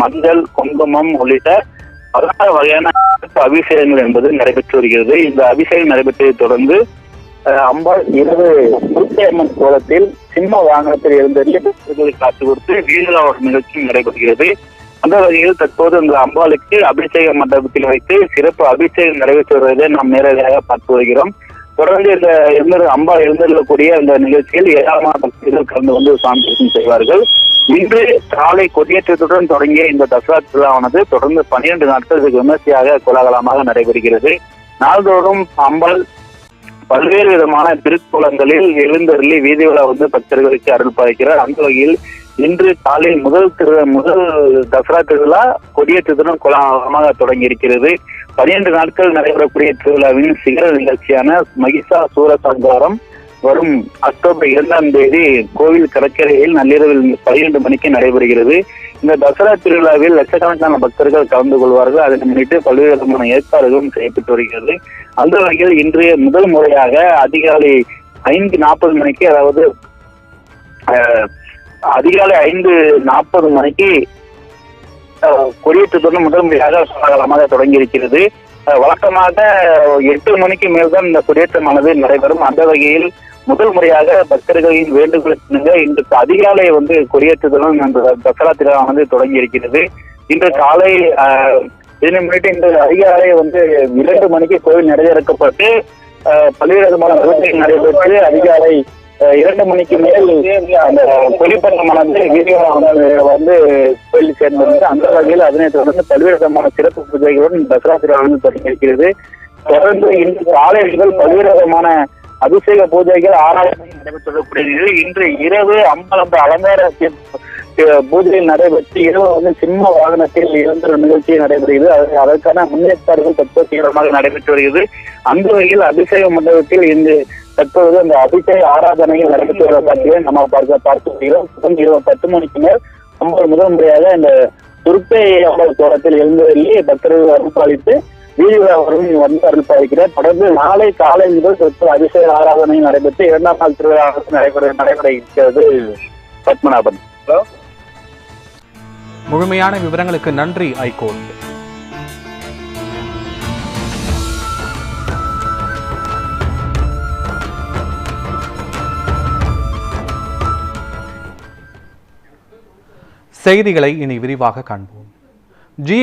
மஞ்சள் குங்குமம் உள்ளிட்ட பதினாறு வகையான அபிஷேகங்கள் என்பது நடைபெற்று வருகிறது. இந்த அபிஷேகம் நடைபெற்றதை தொடர்ந்து அம்பாள் இரவு முருத்தையம்மன் கோலத்தில் சிம்ம வாகனத்தில் இருந்தவர்களை பக்தர்களை காத்து கொடுத்து வீரலாவோட நிகழ்ச்சி நடைபெறுகிறது. அந்த வகையில் தற்போது இந்த அம்பாளுக்கு அபிஷேக மண்டபத்தில் வைத்து சிறப்பு அபிஷேகம் நடைபெற்று வருவதை நாம் நேரடியாக பார்த்து வருகிறோம். தொடர்ந்து இந்த எழுந்தரு அம்பா எழுந்தருளக்கூடிய இந்த நிகழ்ச்சியில் ஏராளமான பக்தர்கள் கலந்து வந்து சாமி தரிசனம் செய்வார்கள். இன்று காலை கொடியேற்றத்துடன் தொடங்கிய இந்த தசரா திருவிழாவானது தொடர்ந்து பன்னிரண்டு நாட்களுக்கு விமர்சையாக கோலாகலமாக நடைபெறுகிறது. நாள்தோறும் அம்பாள் பல்வேறு விதமான திருக்கோலங்களில் எழுந்தருளி வீதி விழா வந்து பக்தர்களுக்கு அருள் பாய்க்கிறார் அந்த வகையில் இன்று காலை முதல் திரு முதல் தசரா திருவிழா கொடியேற்றத்துடன் கோலாகலமாக தொடங்கி இருக்கிறது பனிரெண்டு நாட்கள் நடைபெறக்கூடிய திருவிழாவின் சிகர நிகழ்ச்சியான மகிஷா சூரசங்காரம் வரும் அக்டோபர் இரண்டாம் தேதி கோவில் கடற்கரையில் நள்ளிரவில் பனிரெண்டு மணிக்கு நடைபெறுகிறது. இந்த தசரா திருவிழாவில் லட்சக்கணக்கான பக்தர்கள் கலந்து கொள்வார்கள். அதனை முன்னிட்டு பல்வேறு விதமான ஏற்பாடுகளும் செய்யப்பட்டு வருகிறது. அந்த வகையில் இன்றைய முதல் முறையாக அதிகாலை ஐந்து நாற்பது மணிக்கு அதாவது அஹ், அதிகாலை ஐந்து நாற்பது மணிக்கு கொடியேற்றத்துடன் முதல் முறையாக கோலாகலமாக தொடங்கி இருக்கிறது வழக்கமாக எட்டு மணிக்கு மேல்தான் இந்த கொடியேற்றமானது நடைபெறும். அந்த வகையில் முதல் முறையாக பக்தர்களின் வேண்டுகோளுக்கு இன்று அதிகாலை வந்து கொடியேற்றத்துடன் அந்த தசரா திருவிழாவானது தொடங்கி இருக்கிறது இன்று காலை இதனை முன்னிட்டு இன்று அதிகாலை வந்து இரண்டு மணிக்கு கோவில் நடைதிறக்கப்பட்டு அஹ், பல்வேறு விதமான நடைபெற்று அதிகாலை இரண்டு மணிக்கு மேல் அந்த கொடிப்பட்டமானது வீடியோ வந்து கோயில் சேர்ந்திருந்தது அந்த வகையில் அதனை தொடர்ந்து பல்வேறு விதமான சிறப்பு பூஜைகளுடன் தசரா திருவிழா வந்து தொடங்கி இருக்கிறது தொடர்ந்து இன்று காலை முதல் பல்வேறு விதமான அபிஷேக பூஜைகள் ஆராதனை நடைபெற்றுள்ளது இன்று இரவு அம்பலம் அலங்கார பூஜையில் நடைபெற்று இரவு வந்து சிம்ம வாகனத்தில் இருந்த நிகழ்ச்சி நடைபெறுகிறது. அதற்கான முன்னேற்பாடுகள் தற்போது தீவிரமாக நடைபெற்று வருகிறது. அந்த வகையில் அபிஷேக மண்டபத்தில் இன்று தற்பொழுது அந்த அபிஷேக ஆராதனைகள் நடைபெற்று வர காட்சியை நம்ம பார்க்க பார்த்து வருகிறோம் இரவு பத்து மணிக்கு மேல் அம்பல் முதல் முறையாக இந்த துருப்பை அம்பல் தோட்டத்தில் எழுந்தருளி பக்தர்கள் அருள்பாலித்து வீதிவிழா வரும் வந்து அருள்பாலிக்கிறார் தொடர்ந்து நாளை காலை முதல் தற்போது அபிஷேக ஆராதனை நடைபெற்று இரண்டாம் நாள் திருவிழா நடைபெற நடைபெற இருக்கிறது பத்மநாபன். ஹலோ? முழுமையான விவரங்களுக்கு நன்றி ஐகோர்ட் செய்திகளை இனி விரிவாக காண்போம். ஜி